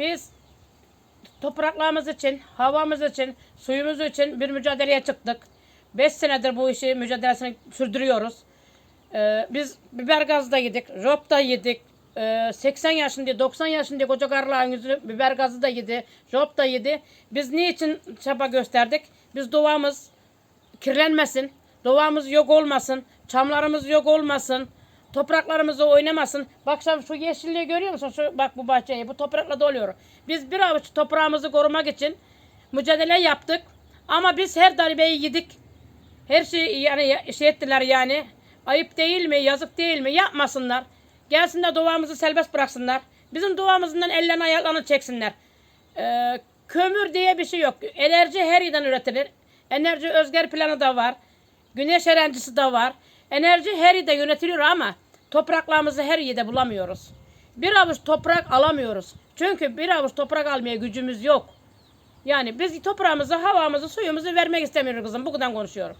Biz topraklarımız için, havamız için, suyumuz için bir mücadeleye çıktık. 5 senedir bu işi mücadelesini sürdürüyoruz. Ee, biz biber gazı da yedik, rop da yedik. Ee, 80 yaşında, 90 yaşında koca karıların yüzü biber gazı da yedi, rop da yedi. Biz niçin çaba gösterdik? Biz doğamız kirlenmesin, doğamız yok olmasın, çamlarımız yok olmasın, topraklarımızı oynamasın. Bak sen şu yeşilliği görüyor musun? Şu, bak bu bahçeyi, bu toprakla doluyor. Biz bir avuç toprağımızı korumak için mücadele yaptık. Ama biz her darbeyi yedik. Her şeyi yani ya- şey ettiler yani. Ayıp değil mi, yazık değil mi? Yapmasınlar. Gelsinler doğamızı serbest bıraksınlar. Bizim doğamızdan ellerini ayaklarını çeksinler. Ee, kömür diye bir şey yok. Enerji her yerden üretilir. Enerji özgür planı da var. Güneş enerjisi de var. Enerji her yerde yönetiliyor ama topraklarımızı her yerde bulamıyoruz. Bir avuç toprak alamıyoruz. Çünkü bir avuç toprak almaya gücümüz yok. Yani biz toprağımızı, havamızı, suyumuzu vermek istemiyoruz kızım. Bu kadar konuşuyorum.